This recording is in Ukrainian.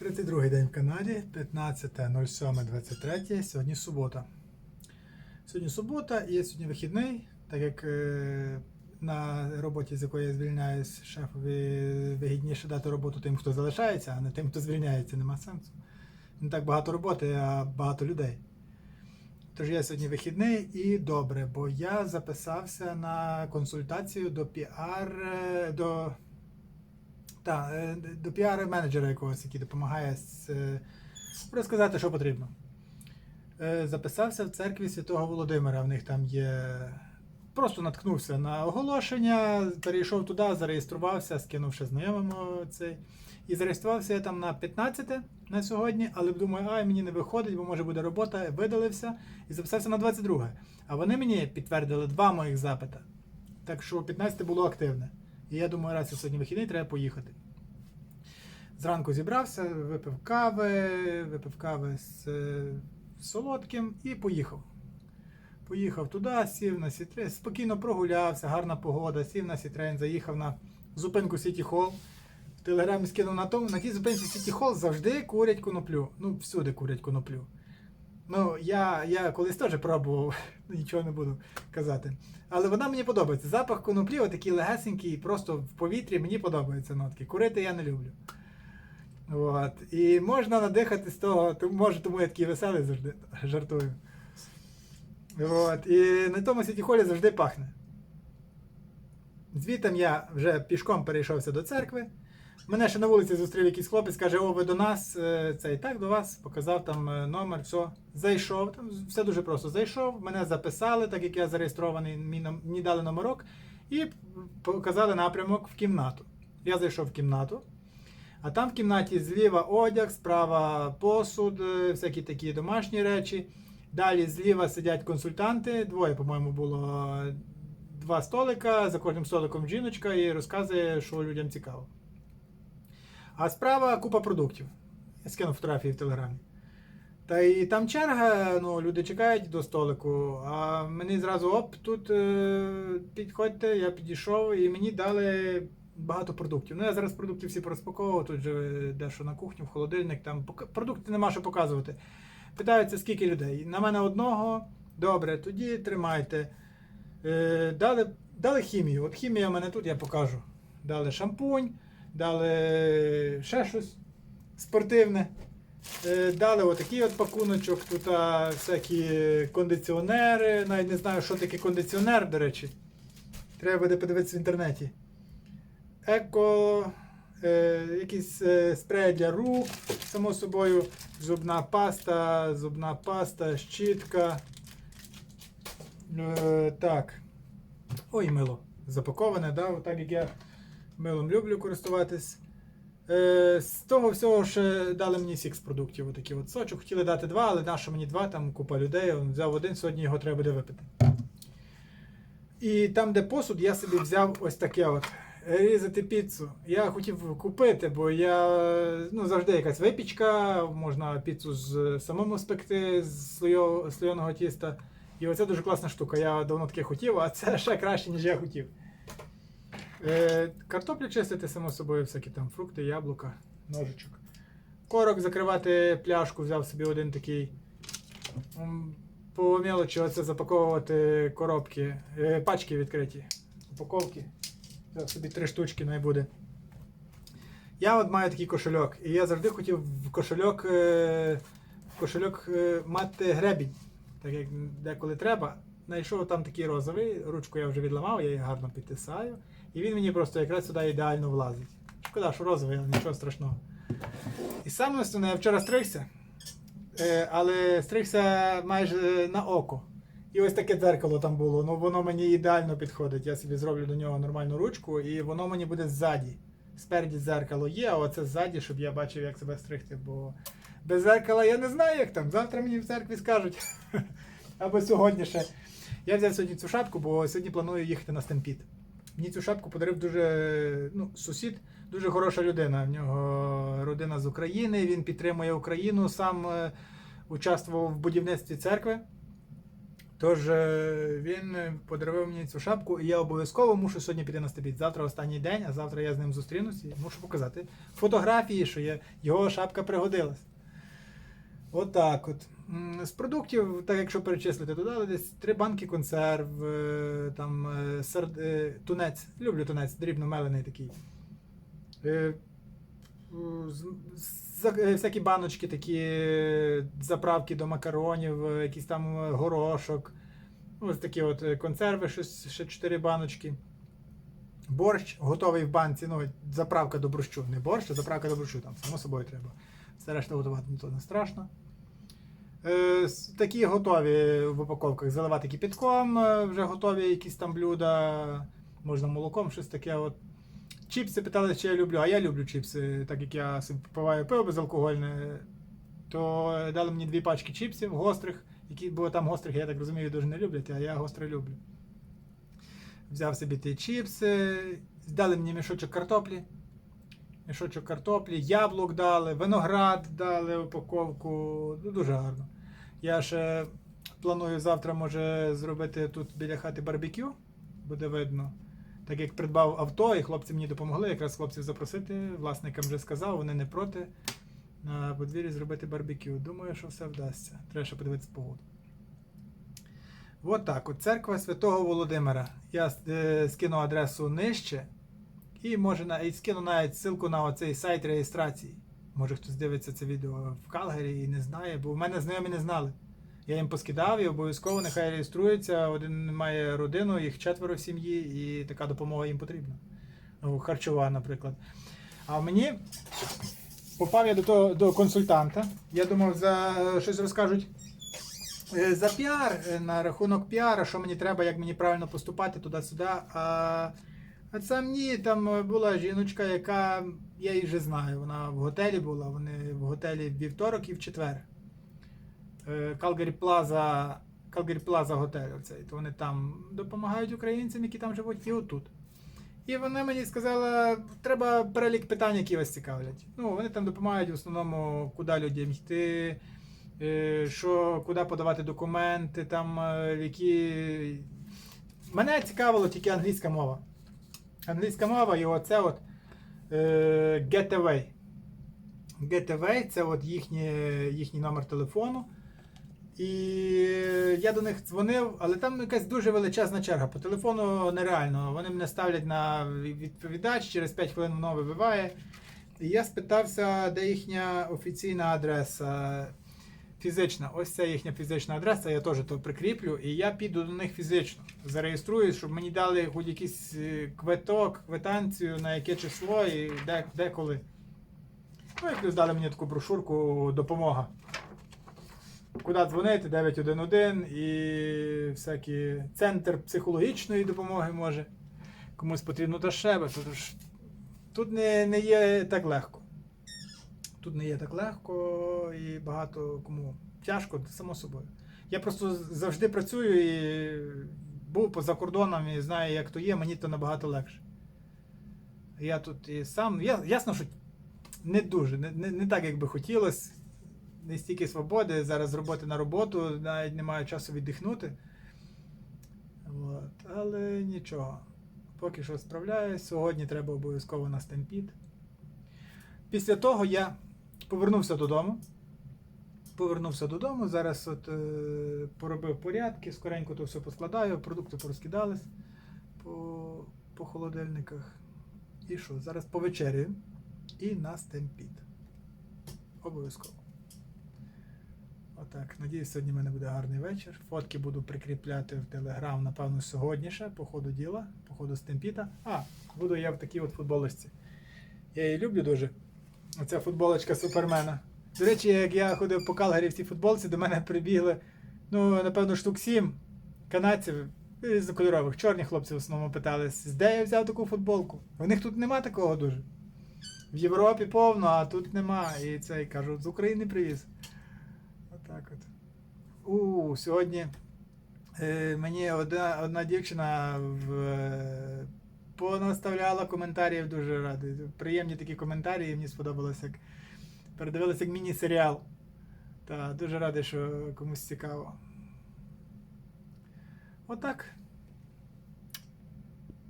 32 день в Канаді, 15.07.23. Сьогодні субота. Сьогодні субота і сьогодні вихідний, так як е, на роботі, з якої я звільняюсь, шефові вигідніше дати роботу тим, хто залишається, а не тим, хто звільняється, нема сенсу. Не так багато роботи, а багато людей. Тож я сьогодні вихідний і добре, бо я записався на консультацію до піар е, до, та, е, до піар-менеджера якогось, який допомагає е, розказати, що потрібно. Е, Записався в церкві Святого Володимира. В них там є. Просто наткнувся на оголошення, перейшов туди, зареєструвався, скинувши знайомим е, цей. І зареєструвався я там на 15 на сьогодні, але думаю, ай, мені не виходить, бо може буде робота, видалився і записався на 22. А вони мені підтвердили два моїх запита. Так що 15 було активне. І я думаю, раз я сьогодні вихідний, треба поїхати. Зранку зібрався, випив кави, випив кави з е, солодким і поїхав. Поїхав туди, сів на сітрейн, спокійно прогулявся, гарна погода, сів на сітрейн, заїхав на зупинку Сіті Холл. В телеграмі скинув на тому, на тій зупинці Сіті Холл завжди курять коноплю. Ну, всюди курять коноплю. Ну, я, я колись теж пробував, нічого не буду казати. Але вона мені подобається. Запах коноплі, отакий легесенький, просто в повітрі мені подобаються нотки. Курити я не люблю. От. І можна надихати з того, може, тому я такий веселий завжди жартую. От. І на тому сіті холі завжди пахне. Звітом я вже пішком перейшовся до церкви. Мене ще на вулиці зустрів якийсь хлопець, каже: О, ви до нас, Е, це і так до вас, показав там е, номер, все. Зайшов, там все дуже просто. Зайшов, мене записали, так як я зареєстрований, мені дали номерок, і показали напрямок в кімнату. Я зайшов в кімнату, а там в кімнаті зліва одяг, справа посуд, е, всякі такі домашні речі. Далі зліва сидять консультанти, двоє, по-моєму, було два столика, за кожним столиком жіночка і розказує, що людям цікаво. А справа купа продуктів. Я скинув фотографії в телеграмі. Та і там черга, ну, люди чекають до столику, а мені зразу оп, тут е, підходьте, я підійшов і мені дали багато продуктів. Ну, я зараз продукти всі порозпаковував, тут же дещо на кухню, в холодильник, там продукти нема що показувати. Питаються, скільки людей. На мене одного, добре, тоді тримайте. Е, дали, дали хімію. От хімія в мене тут, я покажу. Дали шампунь, дали ще щось спортивне. Е, Дали отакий от пакуночок, тут всякі кондиціонери. Навіть не знаю, що таке кондиціонер, до речі. Треба буде подивитися в інтернеті. Еко, е, якийсь е, спрей для рук, само собою, зубна паста, зубна паста, щітка. Е, так. Ой, мило. Запаковане, да? Отак як я милом люблю користуватись. Е, з того всього ще дали мені сікс продуктів. Отакі от сочок. Хотіли дати два, але нащо мені два, там купа людей. Он взяв один, сьогодні його треба буде випити. І там, де посуд, я собі взяв ось таке от. Різати піцу. Я хотів купити, бо я ну, завжди якась випічка, можна піцу з самому спекти з слойо, слойоного тіста. І оце дуже класна штука. Я давно таке хотів, а це ще краще, ніж я хотів. Е, картоплю чистити, само собою, всякі там фрукти, яблука, ножичок. Корок закривати пляшку, взяв собі один такий. По оце запаковувати коробки, е, пачки відкриті. Упаковки. Взяв собі три штучки най буде. Я от маю такий кошельок. І я завжди хотів в кошельок, е, в кошельок е, мати гребінь. Так як деколи треба. Знайшов там такий розовий, ручку я вже відламав, я її гарно підтисаю. І він мені просто якраз сюди ідеально влазить. Шкода, що розовий, але нічого страшного. І саме основне, я вчора стригся, е, але стригся майже на око. І ось таке дзеркало там було. Ну воно мені ідеально підходить. Я собі зроблю до нього нормальну ручку, і воно мені буде ззаді. Спереді дзеркало є, а оце ззаді, щоб я бачив, як себе стригти. Бо без дзеркала я не знаю, як там. Завтра мені в церкві скажуть. Або сьогодні ще. Я взяв сьогодні цю шапку, бо сьогодні планую їхати на стемпід. Мені цю шапку подарив дуже ну, сусід, дуже хороша людина. В нього родина з України, він підтримує Україну, сам е, участвував в будівництві церкви. Тож е, він подарував мені цю шапку, і я обов'язково мушу сьогодні піти на стебіт. Завтра останній день, а завтра я з ним зустрінусь і мушу показати фотографії, що є, його шапка пригодилась. Отак от. З продуктів, так якщо перечислити, додали десь три банки консерв, е, там е, сар... е, тунець. Люблю тунець, дрібно мелений такий. Всякі баночки, такі заправки до макаронів, якийсь там горошок. Ось такі от консерви, ще 4 баночки. Борщ готовий в банці. Ну, заправка до борщу. Не борщ, а заправка до борщу. Там, само собою треба. Все решта готувати то не страшно. Е, такі готові в упаковках заливати кипятком, е, вже готові якісь там блюда, можна молоком, щось таке. От. Чіпси питали, чи я люблю, а я люблю чіпси, так як я собі пиво безалкогольне, то дали мені дві пачки чіпсів гострих, які, бо там гострих, я так розумію, дуже не люблять, а я гостре люблю. Взяв собі ті чіпси, дали мені мішочок картоплі. Мішочок картоплі, яблук дали, виноград дали упаковку. Ну, дуже гарно. Я ще планую завтра, може, зробити тут біля хати барбекю. Буде видно. Так як придбав авто, і хлопці мені допомогли, якраз хлопців запросити. Власникам вже сказав, вони не проти. На подвір'ї зробити барбекю. Думаю, що все вдасться. Треба ще подивитися погоду. От так, от церква Святого Володимира. Я е, скину адресу нижче. І може на і скину навіть ссылку на оцей сайт реєстрації. Може хтось дивиться це відео в Калгарі і не знає, бо в мене знайомі не знали. Я їм поскидав і обов'язково нехай реєструються. Один має родину, їх четверо в сім'ї, і така допомога їм потрібна. Ну, харчова, наприклад. А мені попав я до того до консультанта. Я думав, за щось розкажуть е, за піар, е, на рахунок піара, що мені треба, як мені правильно поступати туди-сюди. А, а це мені там е, була жіночка, яка я її вже знаю. Вона в готелі була. Вони в готелі в вівторок і в четвер. Калгарі Плаза, Калгарі Плаза готель. Оцей. То вони там допомагають українцям, які там живуть, і отут. І вона мені сказала, треба перелік питань, які вас цікавлять. Ну, вони там допомагають в основному, куди людям йти, е, що, куди подавати документи, там, е, які. Мене цікавило тільки англійська мова. Англійська мова і оце от е, Getaway. Getaway це от їхній, їхній номер телефону. І я до них дзвонив, але там якась дуже величезна черга. По телефону нереально. Вони мене ставлять на відповідач, через 5 хвилин воно вибиває. І я спитався, де їхня офіційна адреса. Фізична, ось це їхня фізична адреса, я теж то прикріплю, і я піду до них фізично. Зареєструюсь, щоб мені дали хоч якийсь е, квиток, квитанцію, на яке число і де, де. Ну і плюс дали мені таку брошурку допомога. Куди дзвонити, 911 і всякі центр психологічної допомоги може. Комусь потрібно та ще. Тут, тут не, не є так легко. Тут не є так легко і багато кому тяжко, само собою. Я просто завжди працюю і був поза кордоном і знаю, як то є, мені то набагато легше. Я тут і сам. Я, ясно, що не дуже, не, не, не так, як би хотілося. Не стільки свободи, зараз роботи на роботу, навіть немає часу віддихнути. От. Але нічого. Поки що справляюсь. Сьогодні треба обов'язково на стемпід. Після того я повернувся додому. Повернувся додому. Зараз от, е, поробив порядки, скоренько то все поскладаю, продукти порозкидались по, по холодильниках. І що? Зараз повечеряю і на стемпід. Обов'язково. Отак. Надіюсь, сьогодні в мене буде гарний вечір. Фотки буду прикріпляти в Телеграм, напевно, сьогодні ще, по ходу діла, по ходу стемпіта. А, буду я в такій от футболочці. Я її люблю дуже. Оця футболочка супермена. До речі, як я ходив по Калгарі в цій футболці, до мене прибігли, ну, напевно, штук сім канадців різнокольорових, чорні хлопці в основному питались, де я взяв таку футболку. У них тут нема такого дуже. В Європі повно, а тут нема. І це кажу, з України привіз. Отак от. У, сьогодні е, мені одна, одна дівчина в, е, понаставляла коментарів дуже радий. Приємні такі коментарі, мені сподобалося, як передивилися як міні-серіал. Та дуже радий, що комусь цікаво. Отак.